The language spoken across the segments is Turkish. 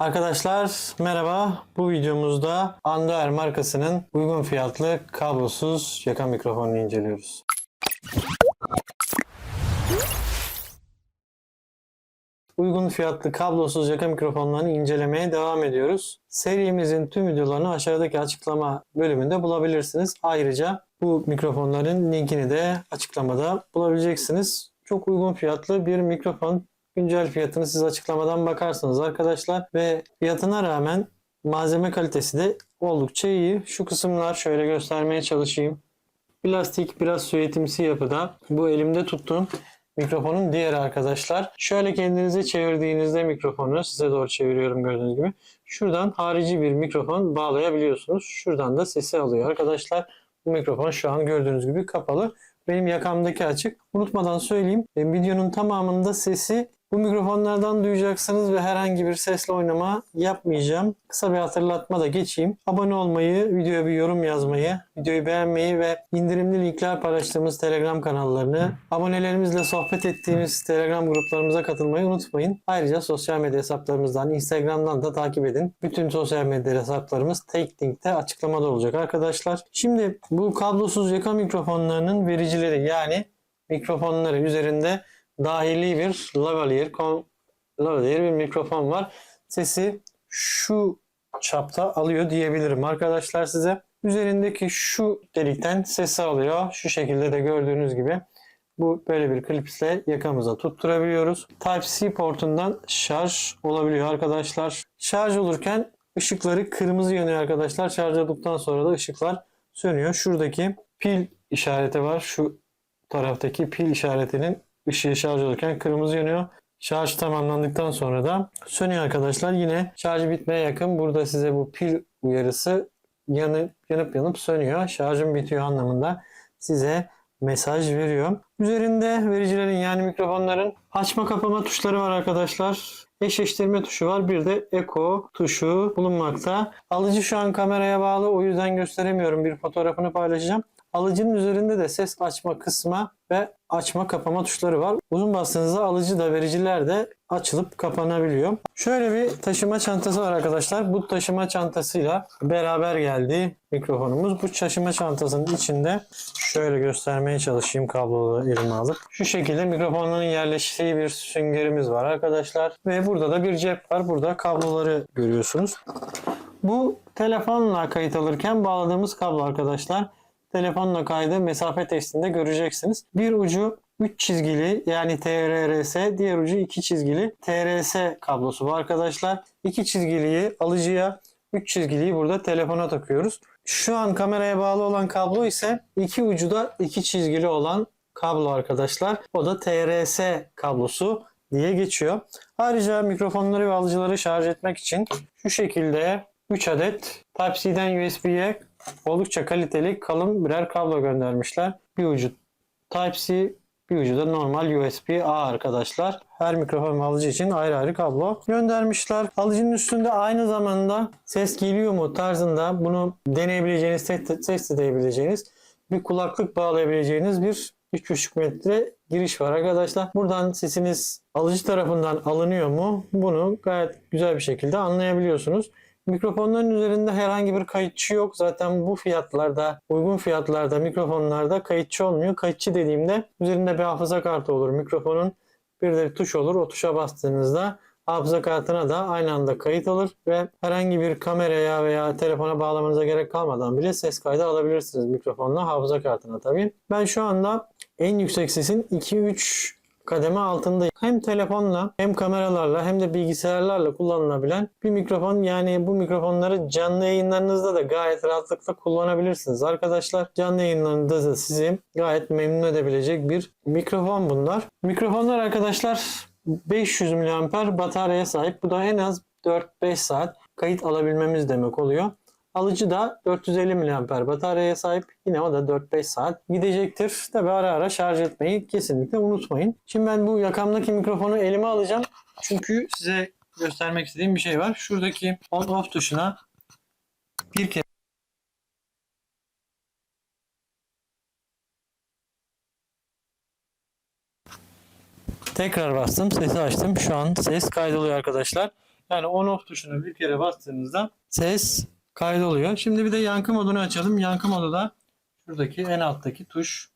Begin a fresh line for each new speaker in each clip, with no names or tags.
Arkadaşlar merhaba. Bu videomuzda Andoer markasının uygun fiyatlı kablosuz yaka mikrofonunu inceliyoruz. Uygun fiyatlı kablosuz yaka mikrofonlarını incelemeye devam ediyoruz. Serimizin tüm videolarını aşağıdaki açıklama bölümünde bulabilirsiniz. Ayrıca bu mikrofonların linkini de açıklamada bulabileceksiniz. Çok uygun fiyatlı bir mikrofon Güncel fiyatını siz açıklamadan bakarsınız arkadaşlar. Ve fiyatına rağmen malzeme kalitesi de oldukça iyi. Şu kısımlar şöyle göstermeye çalışayım. Plastik biraz süyetimsi yapıda. Bu elimde tuttuğum mikrofonun diğer arkadaşlar. Şöyle kendinize çevirdiğinizde mikrofonu size doğru çeviriyorum gördüğünüz gibi. Şuradan harici bir mikrofon bağlayabiliyorsunuz. Şuradan da sesi alıyor arkadaşlar. Bu mikrofon şu an gördüğünüz gibi kapalı. Benim yakamdaki açık. Unutmadan söyleyeyim. E, videonun tamamında sesi bu mikrofonlardan duyacaksınız ve herhangi bir sesle oynama yapmayacağım. Kısa bir hatırlatma da geçeyim. Abone olmayı, videoya bir yorum yazmayı, videoyu beğenmeyi ve indirimli linkler paylaştığımız Telegram kanallarını, abonelerimizle sohbet ettiğimiz Telegram gruplarımıza katılmayı unutmayın. Ayrıca sosyal medya hesaplarımızdan, Instagram'dan da takip edin. Bütün sosyal medya hesaplarımız tek linkte açıklamada olacak arkadaşlar. Şimdi bu kablosuz yaka mikrofonlarının vericileri yani mikrofonları üzerinde dahili bir lavalier, kon, lavalier bir mikrofon var. Sesi şu çapta alıyor diyebilirim arkadaşlar size. Üzerindeki şu delikten sesi alıyor. Şu şekilde de gördüğünüz gibi bu böyle bir klipsle yakamıza tutturabiliyoruz. Type-C portundan şarj olabiliyor arkadaşlar. Şarj olurken ışıkları kırmızı yanıyor arkadaşlar. Şarj olduktan sonra da ışıklar sönüyor. Şuradaki pil işareti var. Şu taraftaki pil işaretinin ışığı şey şarj olurken kırmızı yanıyor. Şarj tamamlandıktan sonra da sönüyor arkadaşlar. Yine şarj bitmeye yakın. Burada size bu pil uyarısı yanıp yanıp, yanıp sönüyor. Şarjım bitiyor anlamında size mesaj veriyor. Üzerinde vericilerin yani mikrofonların açma kapama tuşları var arkadaşlar. Eşleştirme tuşu var. Bir de eko tuşu bulunmakta. Alıcı şu an kameraya bağlı. O yüzden gösteremiyorum. Bir fotoğrafını paylaşacağım. Alıcının üzerinde de ses açma kısma ve açma kapama tuşları var. Uzun bastığınızda alıcı da vericiler de açılıp kapanabiliyor. Şöyle bir taşıma çantası var arkadaşlar. Bu taşıma çantasıyla beraber geldi mikrofonumuz. Bu taşıma çantasının içinde şöyle göstermeye çalışayım kabloları elime alıp. Şu şekilde mikrofonların yerleştiği bir süngerimiz var arkadaşlar. Ve burada da bir cep var. Burada kabloları görüyorsunuz. Bu telefonla kayıt alırken bağladığımız kablo arkadaşlar telefonla kaydı mesafe testinde göreceksiniz. Bir ucu 3 çizgili yani TRRS, diğer ucu 2 çizgili TRS kablosu bu arkadaşlar. 2 çizgiliyi alıcıya, 3 çizgiliyi burada telefona takıyoruz. Şu an kameraya bağlı olan kablo ise iki ucu da 2 çizgili olan kablo arkadaşlar. O da TRS kablosu diye geçiyor. Ayrıca mikrofonları ve alıcıları şarj etmek için şu şekilde 3 adet Type-C'den USB'ye Oldukça kaliteli kalın birer kablo göndermişler. Bir ucu Type-C, bir ucu da normal USB-A arkadaşlar. Her mikrofon alıcı için ayrı ayrı kablo göndermişler. Alıcının üstünde aynı zamanda ses geliyor mu tarzında bunu deneyebileceğiniz, test edebileceğiniz bir kulaklık bağlayabileceğiniz bir 3,5 metre giriş var arkadaşlar. Buradan sesiniz alıcı tarafından alınıyor mu? Bunu gayet güzel bir şekilde anlayabiliyorsunuz. Mikrofonların üzerinde herhangi bir kayıtçı yok. Zaten bu fiyatlarda, uygun fiyatlarda, mikrofonlarda kayıtçı olmuyor. Kayıtçı dediğimde üzerinde bir hafıza kartı olur mikrofonun. Bir de bir tuş olur. O tuşa bastığınızda hafıza kartına da aynı anda kayıt alır ve herhangi bir kameraya veya telefona bağlamanıza gerek kalmadan bile ses kaydı alabilirsiniz mikrofonla hafıza kartına tabii. Ben şu anda en yüksek sesin 2-3 kademe altında hem telefonla hem kameralarla hem de bilgisayarlarla kullanılabilen bir mikrofon. Yani bu mikrofonları canlı yayınlarınızda da gayet rahatlıkla kullanabilirsiniz arkadaşlar. Canlı yayınlarında da sizi gayet memnun edebilecek bir mikrofon bunlar. Mikrofonlar arkadaşlar 500 mAh bataryaya sahip. Bu da en az 4-5 saat kayıt alabilmemiz demek oluyor. Alıcı da 450 mAh bataryaya sahip. Yine o da 4-5 saat gidecektir. Tabi ara ara şarj etmeyi kesinlikle unutmayın. Şimdi ben bu yakamdaki mikrofonu elime alacağım. Çünkü size göstermek istediğim bir şey var. Şuradaki on off tuşuna bir kere Tekrar bastım, sesi açtım. Şu an ses kaydoluyor arkadaşlar. Yani on off tuşuna bir kere bastığınızda ses kaydoluyor. Şimdi bir de yankı modunu açalım. Yankı modu da şuradaki en alttaki tuş.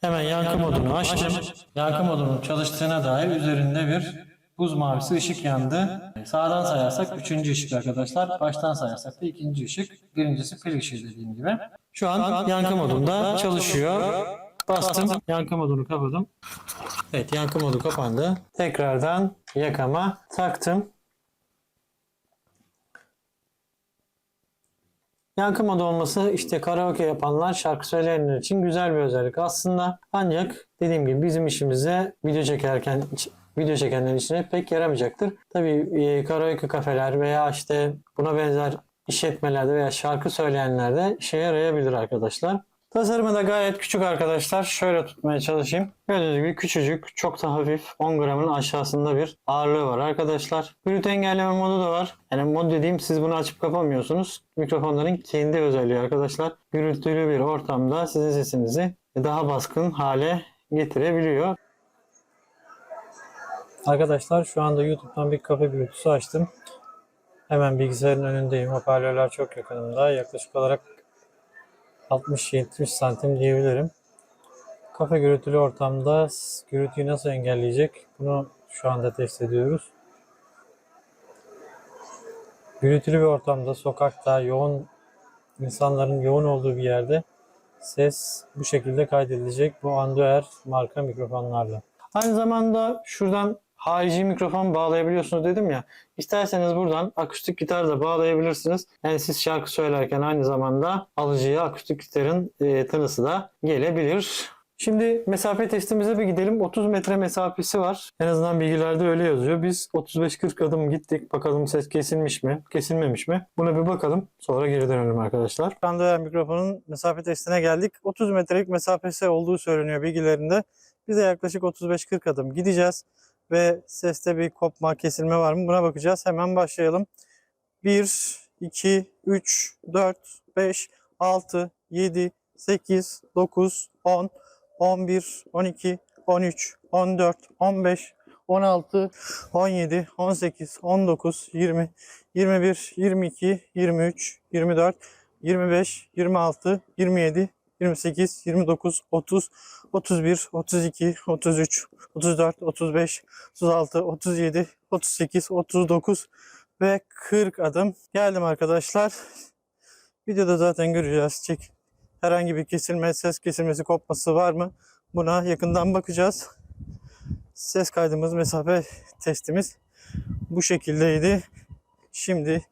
Hemen yankı, modunu açtım. Yankı modunun çalıştığına dair üzerinde bir buz mavisi ışık yandı. Sağdan sayarsak üçüncü ışık arkadaşlar. Baştan sayarsak da ikinci ışık. Birincisi pil ışığı dediğim gibi. Şu an yankı modunda çalışıyor. Bastım. Yankı modunu kapadım. Evet yankı modu kapandı. Tekrardan yakama taktım. Yankımada olması işte karaoke yapanlar şarkı söyleyenler için güzel bir özellik aslında. Ancak dediğim gibi bizim işimize video çekerken video çekenlerin içine pek yaramayacaktır. Tabii e, karaoke kafeler veya işte buna benzer işletmelerde veya şarkı söyleyenlerde işe yarayabilir arkadaşlar. Tasarımı da gayet küçük arkadaşlar. Şöyle tutmaya çalışayım. Gördüğünüz gibi küçücük, çok da hafif. 10 gramın aşağısında bir ağırlığı var arkadaşlar. Gürültü engelleme modu da var. Yani mod dediğim siz bunu açıp kapamıyorsunuz. Mikrofonların kendi özelliği arkadaşlar. Gürültülü bir ortamda sizin sesinizi daha baskın hale getirebiliyor. Arkadaşlar şu anda YouTube'dan bir kafe gürültüsü açtım. Hemen bilgisayarın önündeyim. Hoparlörler çok yakınımda. Yaklaşık olarak 60-70 santim diyebilirim. Kafe gürültülü ortamda gürültüyü nasıl engelleyecek? Bunu şu anda test ediyoruz. Gürültülü bir ortamda, sokakta, yoğun insanların yoğun olduğu bir yerde ses bu şekilde kaydedilecek bu Anduer marka mikrofonlarla. Aynı zamanda şuradan harici mikrofon bağlayabiliyorsunuz dedim ya. İsterseniz buradan akustik gitar da bağlayabilirsiniz. Yani siz şarkı söylerken aynı zamanda alıcıya akustik gitarın e, tanısı da gelebilir. Şimdi mesafe testimize bir gidelim. 30 metre mesafesi var. En azından bilgilerde öyle yazıyor. Biz 35-40 adım gittik. Bakalım ses kesilmiş mi, kesilmemiş mi? Buna bir bakalım. Sonra geri dönelim arkadaşlar. Şu anda mikrofonun mesafe testine geldik. 30 metrelik mesafesi olduğu söyleniyor bilgilerinde. Biz de yaklaşık 35-40 adım gideceğiz ve seste bir kopma, kesilme var mı? Buna bakacağız. Hemen başlayalım. 1, 2, 3, 4, 5, 6, 7, 8, 9, 10, 11, 12, 13, 14, 15, 16, 17, 18, 19, 20, 21, 22, 23, 24, 25, 26, 27, 28, 29, 30, 31, 32, 33, 34, 35, 36, 37, 38, 39 ve 40 adım. Geldim arkadaşlar. Videoda zaten göreceğiz. Çek. Herhangi bir kesilme, ses kesilmesi, kopması var mı? Buna yakından bakacağız. Ses kaydımız, mesafe testimiz bu şekildeydi. Şimdi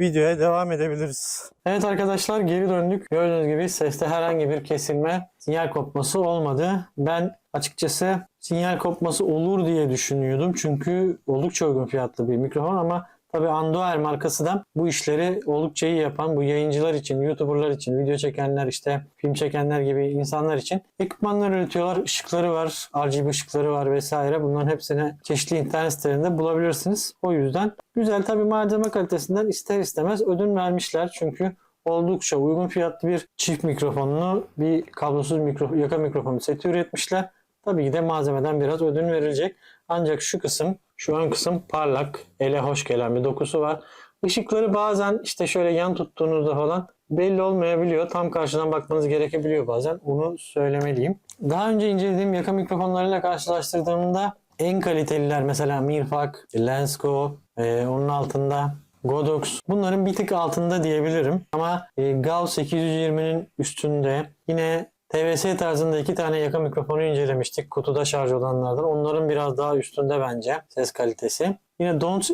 videoya devam edebiliriz. Evet arkadaşlar geri döndük. Gördüğünüz gibi seste herhangi bir kesilme, sinyal kopması olmadı. Ben açıkçası sinyal kopması olur diye düşünüyordum. Çünkü oldukça uygun fiyatlı bir mikrofon ama Tabi Andoer markası da bu işleri oldukça iyi yapan bu yayıncılar için, YouTuber'lar için, video çekenler işte film çekenler gibi insanlar için ekipmanlar üretiyorlar. Işıkları var, RGB ışıkları var vesaire. Bunların hepsini çeşitli internet sitelerinde bulabilirsiniz. O yüzden güzel tabi malzeme kalitesinden ister istemez ödün vermişler. Çünkü oldukça uygun fiyatlı bir çift mikrofonlu bir kablosuz mikro, yaka mikrofonu seti üretmişler. Tabii ki de malzemeden biraz ödün verilecek. Ancak şu kısım şu ön kısım parlak, ele hoş gelen bir dokusu var. Işıkları bazen işte şöyle yan tuttuğunuzda falan belli olmayabiliyor. Tam karşıdan bakmanız gerekebiliyor bazen. Onu söylemeliyim. Daha önce incelediğim yaka mikrofonlarıyla karşılaştırdığımda en kaliteliler mesela Mirfak, Lensko, e, onun altında Godox bunların bir tık altında diyebilirim. Ama e, Gauss 820'nin üstünde yine TVS tarzında iki tane yaka mikrofonu incelemiştik kutuda şarj olanlardan. Onların biraz daha üstünde bence ses kalitesi. Yine Don't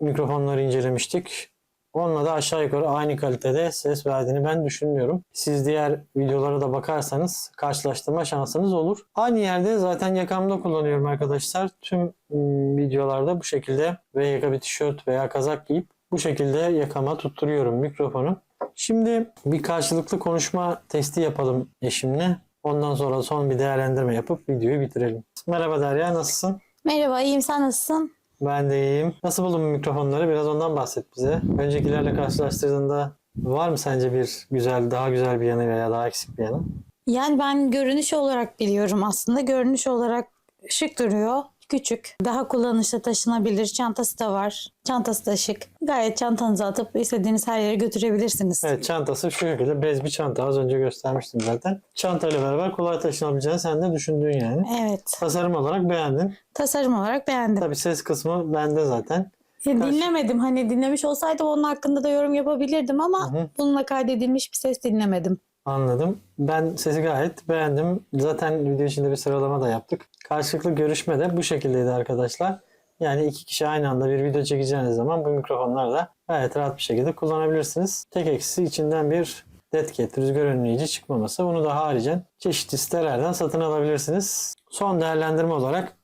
mikrofonları incelemiştik. Onunla da aşağı yukarı aynı kalitede ses verdiğini ben düşünmüyorum. Siz diğer videolara da bakarsanız karşılaştırma şansınız olur. Aynı yerde zaten yakamda kullanıyorum arkadaşlar. Tüm ıı, videolarda bu şekilde ve yaka bir tişört veya kazak giyip bu şekilde yakama tutturuyorum mikrofonu. Şimdi bir karşılıklı konuşma testi yapalım eşimle. Ondan sonra son bir değerlendirme yapıp videoyu bitirelim. Merhaba Derya nasılsın?
Merhaba iyiyim sen nasılsın?
Ben de iyiyim. Nasıl buldun mikrofonları? Biraz ondan bahset bize. Öncekilerle karşılaştırdığında var mı sence bir güzel, daha güzel bir yanı veya daha eksik bir yanı?
Yani ben görünüş olarak biliyorum aslında. Görünüş olarak şık duruyor. Küçük, daha kullanışlı taşınabilir. Çantası da var. Çantası da şık. Gayet çantanızı atıp istediğiniz her yere götürebilirsiniz.
Evet çantası şu şekilde bez bir çanta. Az önce göstermiştim zaten. Çantayla beraber kolay taşınabileceğini sen de düşündün yani. Evet. Tasarım olarak beğendin.
Tasarım olarak beğendim.
Tabii ses kısmı bende zaten.
Ya dinlemedim. Hani dinlemiş olsaydım onun hakkında da yorum yapabilirdim ama Hı-hı. bununla kaydedilmiş bir ses dinlemedim.
Anladım. Ben sesi gayet beğendim. Zaten video içinde bir sıralama da yaptık. Karşılıklı görüşme de bu şekildeydi arkadaşlar. Yani iki kişi aynı anda bir video çekeceğiniz zaman bu mikrofonları da gayet rahat bir şekilde kullanabilirsiniz. Tek eksi içinden bir Deadcat rüzgar önleyici çıkmaması. Bunu da haricen çeşitli sitelerden satın alabilirsiniz. Son değerlendirme olarak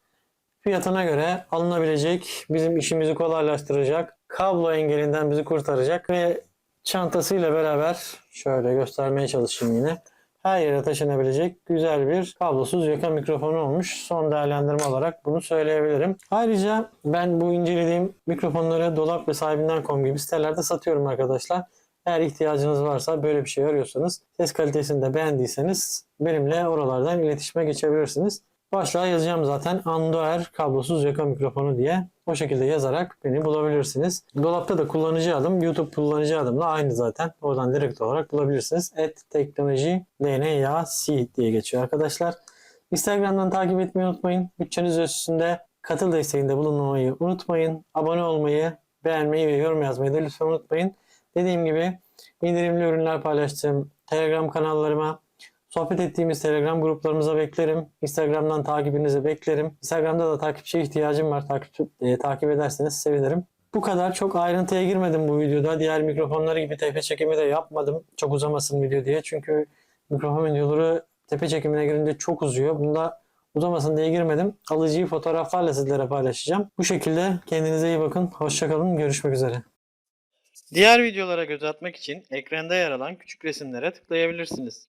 fiyatına göre alınabilecek, bizim işimizi kolaylaştıracak, kablo engelinden bizi kurtaracak ve çantasıyla beraber şöyle göstermeye çalışayım yine. Her yere taşınabilecek güzel bir kablosuz yaka mikrofonu olmuş. Son değerlendirme olarak bunu söyleyebilirim. Ayrıca ben bu incelediğim mikrofonları dolap ve sahibinden.com gibi sitelerde satıyorum arkadaşlar. Eğer ihtiyacınız varsa böyle bir şey arıyorsanız, ses kalitesini de beğendiyseniz benimle oralardan iletişime geçebilirsiniz. Başlığa yazacağım zaten Andoer kablosuz yaka mikrofonu diye. O şekilde yazarak beni bulabilirsiniz. Dolapta da kullanıcı adım YouTube kullanıcı adımla aynı zaten. Oradan direkt olarak bulabilirsiniz. Et teknoloji DNAC diye geçiyor arkadaşlar. Instagram'dan takip etmeyi unutmayın. Bütçeniz ölçüsünde katıl desteğinde bulunmayı unutmayın. Abone olmayı, beğenmeyi ve yorum yazmayı da lütfen unutmayın. Dediğim gibi indirimli ürünler paylaştığım Telegram kanallarıma Sohbet ettiğimiz Telegram gruplarımıza beklerim. Instagram'dan takibinizi beklerim. Instagram'da da takipçi ihtiyacım var. Takip, e, takip ederseniz sevinirim. Bu kadar çok ayrıntıya girmedim bu videoda. Diğer mikrofonları gibi tepe çekimi de yapmadım. Çok uzamasın video diye. Çünkü mikrofon videoları tepe çekimine girince çok uzuyor. Bunda uzamasın diye girmedim. Alıcıyı fotoğraflarla sizlere paylaşacağım. Bu şekilde kendinize iyi bakın. Hoşçakalın. Görüşmek üzere. Diğer videolara göz atmak için ekranda yer alan küçük resimlere tıklayabilirsiniz.